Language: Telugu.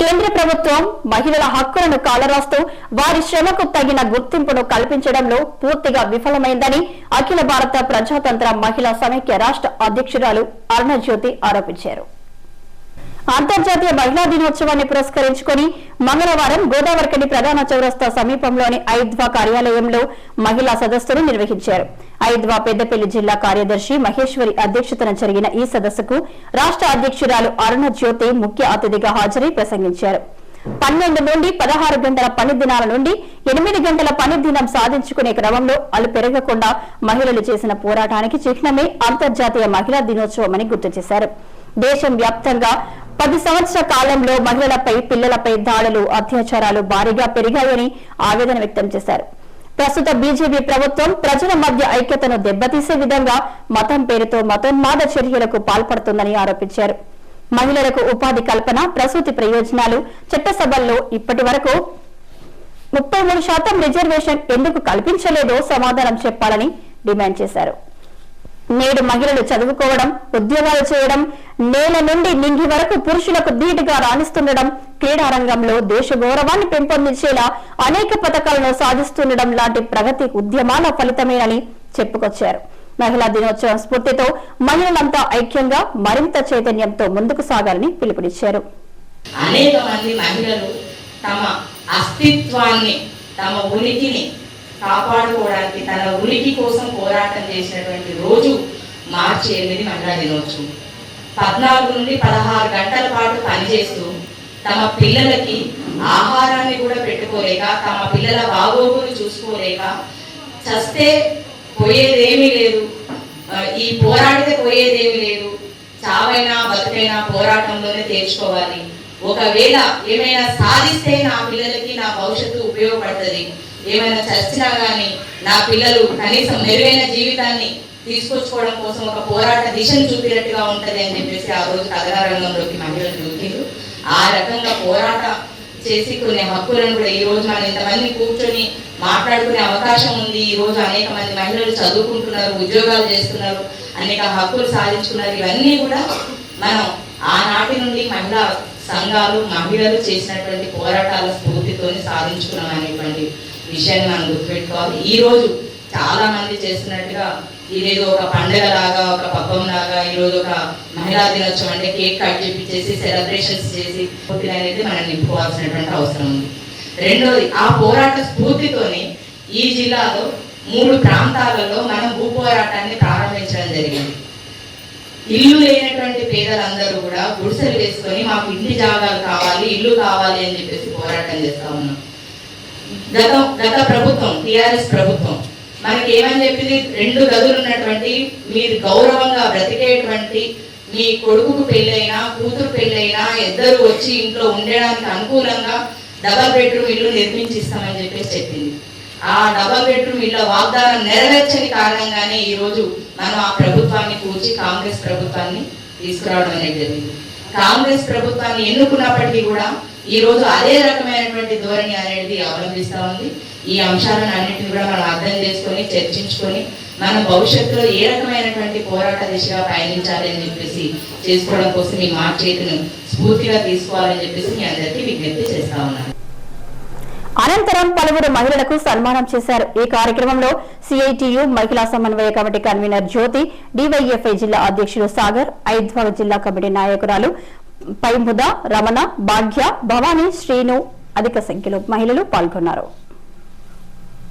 కేంద్ర ప్రభుత్వం మహిళల హక్కులను కాలరాస్తూ వారి శ్రమకు తగిన గుర్తింపును కల్పించడంలో పూర్తిగా విఫలమైందని అఖిల భారత ప్రజాతంత్ర మహిళా సమైక్య రాష్ట్ర అధ్యక్షురాలు అరుణజ్యోతి ఆరోపించారు. అంతర్జాతీయ మహిళా దినోత్సవాన్ని పురస్కరించుకుని మంగళవారం గోదావరికని ప్రధాన చౌరస్తా సమీపంలోని ఐద్వా కార్యాలయంలో మహిళా సదస్సును నిర్వహించారు. ఐద్వా పెద్దపల్లి జిల్లా కార్యదర్శి మహేశ్వరి అధ్యక్షతన జరిగిన ఈ సదస్సుకు రాష్ట్ర అధ్యక్షురాలు అరుణ జ్యోతి ముఖ్య అతిథిగా హాజరై ప్రసంగించారు. పన్నెండు నుండి పదహారు గంటల పని దినాల నుండి ఎనిమిది గంటల పని దినం సాధించుకునే క్రమంలో అలు పెరగకుండా మహిళలు చేసిన పోరాటానికి చిహ్నమే అంతర్జాతీయ మహిళా దినోత్సవమని గుర్తు చేశారు. దేశం వ్యాప్తంగా పది సంవత్సర కాలంలో మహిళలపై పిల్లలపై దాడులు అత్యాచారాలు భారీగా పెరిగాయని ఆవేదన వ్యక్తం చేశారు. ప్రస్తుత బీజేపీ ప్రభుత్వం ప్రజల మధ్య ఐక్యతను దెబ్బతీసే విధంగా మతం పేరుతో మతోన్మాద చర్యలకు పాల్పడుతుందని ఆరోపించారు. మహిళలకు ఉపాధి కల్పన ప్రసూతి ప్రయోజనాలు చట్టసభల్లో ఇప్పటి వరకు ముప్పై మూడు శాతం రిజర్వేషన్ ఎందుకు కల్పించలేదో సమాధానం చెప్పాలని డిమాండ్ చేశారు. నేడు మహిళలు చదువుకోవడం ఉద్యోగాలు చేయడం నేల నుండి నింగి వరకు పురుషులకు ధీటుగా రాణిస్తుండడం క్రీడా రంగంలో దేశ గౌరవాన్ని పెంపొందించేలా అనేక పథకాలను సాధిస్తుండడం లాంటి ప్రగతి ఉద్యమాల ఫలితమేనని చెప్పుకొచ్చారు. మహిళా దినోత్సవం స్ఫూర్తితో మహిళలంతా ఐక్యంగా మరింత చైతన్యంతో ముందుకు సాగాలని పిలుపునిచ్చారు. అనేక మంది మహిళలు తమ అస్తిత్వాన్ని తమ ఉనికిని కాపాడుకోవడానికి తన ఉనికి కోసం పోరాటం చేసినటువంటి రోజు మార్చి ఎనిమిది మహిళా దినోత్సవం. పద్నాలుగు నుండి పదహారు గంటల పాటు పనిచేస్తూ తమ పిల్లలకి ఆహారాన్ని కూడా పెట్టుకోలేక తమ పిల్లల బాగోగులు చూసుకోలేక చస్తే పోయేదేమీ లేదు. ఈ పోరాడితే పోయేదేమీ లేదు. చావైనా బతుకైనా పోరాటంలోనే తేల్చుకోవాలి. ఒకవేళ ఏమైనా సాధిస్తే నా పిల్లలకి భవిష్యత్తు ఉపయోగపడుతుంది. ఏమైనా చచ్చినా కానీ నా పిల్లలు కనీసం మెరుగైన జీవితాన్ని తీసుకొచ్చుకోవడం కోసం ఒక పోరాట దిశను చూపినట్టుగా ఉంటది అని చెప్పేసి ఆ రోజు కథనా రంగంలోకి మహిళలు చూపిండ్రు ఆ రకంగా పోరాట చేసి కొన్ని హక్కులను కూడా ఈ రోజు మనం ఇంతమంది కూర్చొని మాట్లాడుకునే అవకాశం ఉంది. ఈ రోజు అనేక మంది మహిళలు చదువుకుంటున్నారు ఉద్యోగాలు చేస్తున్నారు అనేక హక్కులు సాధించుకున్నారు. ఇవన్నీ కూడా మనం ఆనాటి నుండి మహిళా సంఘాలు మహిళలు చేసినటువంటి పోరాటాల స్ఫూర్తితోని సాధించుకున్నాం అనేటువంటి విషయాన్ని మనం గుర్తుపెట్టుకోవాలి. ఈ రోజు చాలా మంది చేస్తున్నట్టుగా ఇదేదో ఒక పండుగ లాగా ఒక పబ్బం లాగా ఈ రోజు ఒక మహిళా దినోత్సవం అంటే కేక్ కట్ చేపించేసి సెలబ్రేషన్స్ చేసి పూర్తి అనేది మనం నింపుకోవాల్సినటువంటి అవసరం ఉంది. రెండోది ఆ పోరాట స్ఫూర్తితోని ఈ జిల్లాలో మూడు ప్రాంతాలలో మనం భూ పోరాటాన్ని ప్రారంభించడం జరిగింది. ఇల్లు లేనటువంటి పేదలందరూ కూడా గుడిసెలు వేసుకొని మాకు ఇంటి జాగాలు కావాలి ఇల్లు కావాలి అని చెప్పేసి పోరాటం చేస్తా ఉన్నాం. గత గత ప్రభుత్వం టిఆర్ఎస్ ప్రభుత్వం మనకి ఏమని చెప్పింది? రెండు గదులు ఉన్నటువంటి మీరు గౌరవంగా బ్రతికేటువంటి మీ కొడుకుకు పెళ్ళైనా కూతురు పెళ్ళైనా ఇద్దరు వచ్చి ఇంట్లో ఉండడానికి అనుకూలంగా డబల్ బెడ్రూమ్ ఇల్లు నిర్మించిస్తామని చెప్పేసి చెప్పింది. ఆ డబల్ బెడ్రూమ్ ఇళ్ళ వాగ్దానం నెరవేర్చని కారణంగానే ఈరోజు మనం ఆ ప్రభుత్వాన్ని కూర్చి కాంగ్రెస్ ప్రభుత్వాన్ని తీసుకురావడం అనేది జరిగింది. కాంగ్రెస్ ప్రభుత్వాన్ని ఎన్నుకున్నప్పటికీ కూడా ఈ రోజు అదే రకమైనటువంటి ధోరణి అనేది అవలంబిస్తూ ఉంది. ఈ అంశాలను అన్నింటిని కూడా మనం అర్థం చేసుకొని చర్చించుకొని మనం భవిష్యత్తులో ఏ రకమైనటువంటి పోరాట దిశగా పయనించాలి అని చెప్పేసి చేసుకోవడం కోసం ఈ మా చేతిని స్ఫూర్తిగా తీసుకోవాలని చెప్పేసి మీ అందరికీ విజ్ఞప్తి చేస్తా ఉన్నాను. అనంతరం పలువురు మహిళలకు సన్మానం చేశారు. ఈ కార్యక్రమంలో సిఐటియు మహిళా సమన్వయ కమిటీ కన్వీనర్ జ్యోతి డివైఎఫ్ఐ జిల్లా అధ్యక్షులు సాగర్ ఐద్వాగ జిల్లా కమిటీ నాయకురాలు పైముద రమణ భాగ్య భవానీ శ్రీను అధిక సంఖ్యలో మహిళలు పాల్గొన్నారు.